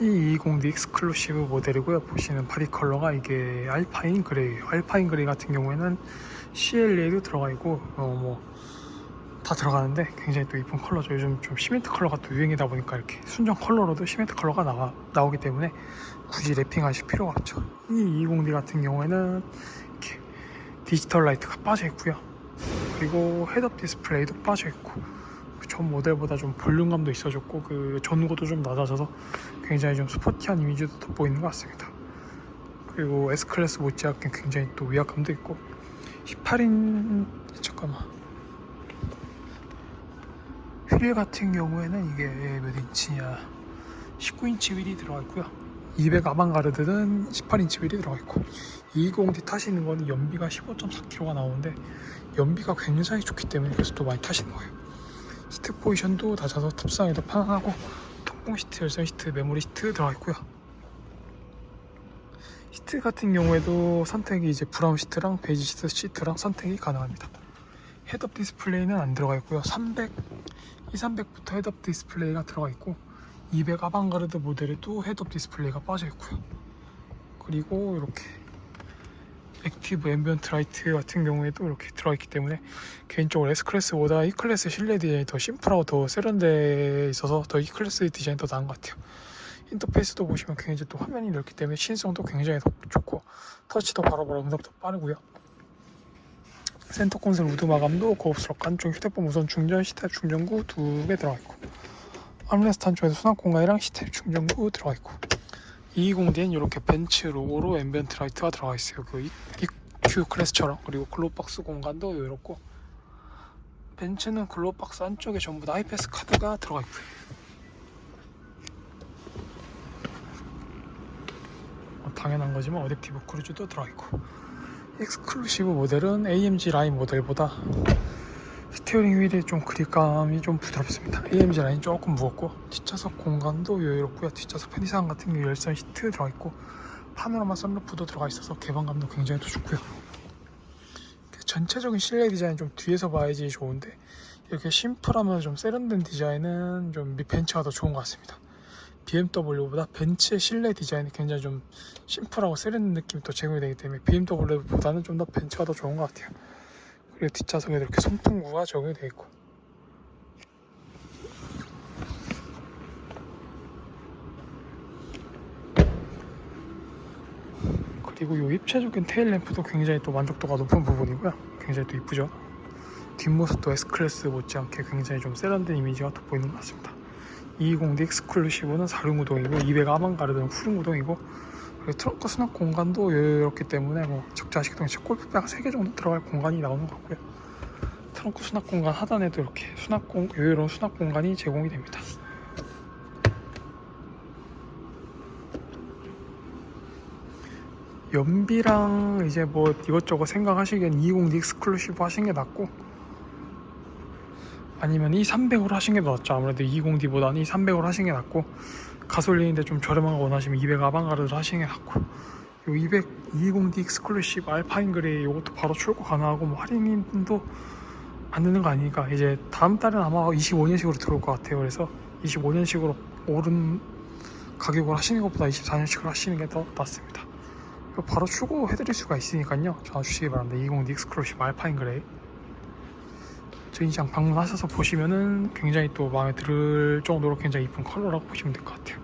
이 220D 익스클루시브 모델이고요. 보시는 바디 컬러가 이게 알파인 그레이예요. 알파인 그레이 같은 경우에는 CLA도 들어가 있고 어, 뭐 다 들어가는데 굉장히 또 이쁜 컬러죠. 요즘 좀 시멘트 컬러가 또 유행이다 보니까 이렇게 순정 컬러로도 시멘트 컬러가 나와, 나오기 때문에 굳이 랩핑하실 필요가 없죠. 이 220D 같은 경우에는 이렇게 디지털 라이트가 빠져 있고요. 그리고 헤드업 디스플레이도 빠져 있고 전 모델보다 좀 볼륨감도 있어졌고 그 전고도 좀 낮아져서 굉장히 좀 스포티한 이미지도 돋보이는 것 같습니다. 그리고 S 클래스 못지않게 굉장히 또 위압감도 있고 18인 잠깐만. 휠 같은 경우에는 이게 몇 인치냐. 19인치 휠이 들어가 있고요. 200 아방가르드는 18인치 휠이 들어가 있고 220D 타시는 거는 연비가 15.4km가 나오는데 연비가 굉장히 좋기 때문에 그래서 또 많이 타시는 거예요 시트 포지션도 낮아서 탑승하기도 편안하고 통풍 시트, 열선 시트, 메모리 시트 들어가 있고요. 시트 같은 경우에도 선택이 이제 브라운 시트랑 베이지 시트 시트랑 선택이 가능합니다. 헤드업 디스플레이는 안 들어가 있고요. 300, 2300부터 헤드업 디스플레이가 들어가 있고 200 아방가르드 모델에도 헤드업 디스플레이가 빠져 있고요. 그리고 이렇게 액티브 앰비언트 라이트 같은 경우에도 이렇게 들어있기 때문에 개인적으로 S클래스보다 E클래스 실내 디자인이 더 심플하고 더 세련돼 있어서 더 E클래스 디자인이 더 나은 것 같아요. 인터페이스도 보시면 굉장히 또 화면이 넓기 때문에 신성도 굉장히 더 좋고 터치도 바로바로 응답도 빠르고요. 센터 콘솔 우드 마감도 고급스럽고 안쪽 휴대폰 무선 충전 시탭 충전구 두 개 들어가 있고 암레스트 한쪽에도 수납 공간이랑 시탭 충전구 들어가 있고 220D엔 이렇게 벤츠 로고로 앰비언트 라이트가 들어가 있어요. 그 EQ 클래스처럼 그리고 글로박스 공간도 이렇고 벤츠는 글로박스 안쪽에 전부 다 IPS 카드가 들어가 있고요. 뭐 당연한 거지만 어댑티브 크루즈도 들어가 있고 익스클루시브 모델은 AMG 라인 모델보다 스티어링 휠이 좀 그립감이 좀 부드럽습니다. AMG 라인 조금 무겁고 뒷좌석 공간도 여유롭고요. 뒷좌석 편의상 같은 경우 열선 시트 들어가 있고 파노라마 선루프도 들어가 있어서 개방감도 굉장히 또 좋고요. 전체적인 실내 디자인 좀 뒤에서 봐야지 좋은데 이렇게 심플하면서 좀 세련된 디자인은 좀 벤츠가 더 좋은 것 같습니다. BMW보다 벤츠의 실내 디자인이 굉장히 좀 심플하고 세련된 느낌이 더 제공이 되기 때문에 BMW보다는 좀 더 벤츠가 더 좋은 것 같아요. 그리고 뒷좌석에도 이렇게 송풍구가 적용이 되어 있고. 그리고 이 입체적인 테일 램프도 굉장히 또 만족도가 높은 부분이고요. 굉장히 또 이쁘죠? 뒷모습도 S클래스 못지않게 굉장히 좀 세련된 이미지가 돋보이는 것 같습니다. 220D 익스클루시브는 4륜구동이고 200 아방가르드는 후륜구동이고 트렁크 수납 공간도 여유롭기 때문에 뭐 적자식동에 골프백 3개 정도 들어갈 공간이 나오는 것 같고요. 트렁크 수납 공간 하단에도 이렇게 수납 공, 여유로운 수납 공간이 제공이 됩니다. 연비랑 이제 뭐 이것저것 생각하시기엔 220D 익스클루시브 하신 게 낫고 아니면 이 300으로 하신 게 낫죠. 아무래도 220D보다는 이 300으로 하신 게 낫고 가솔린인데 좀 저렴한 거 원하시면 200 아방가르드로 하시는 게 낫고 요 200, 220D 익스클루시브 알파인 그레이 이것도 바로 출고 가능하고 뭐 할인도 안 되는 거 아니니까 이제 다음 달은 아마 25년식으로 들어올 것 같아요. 그래서 25년식으로 오른 가격을 하시는 것보다 24년식으로 하시는 게 더 낫습니다. 바로 출고해드릴 수가 있으니까요. 전화 주시기 바랍니다. 220D 익스클루시브 알파인 그레이 저희 시장 방문하셔서 보시면은 굉장히 또 마음에 들 정도로 굉장히 이쁜 컬러라고 보시면 될 것 같아요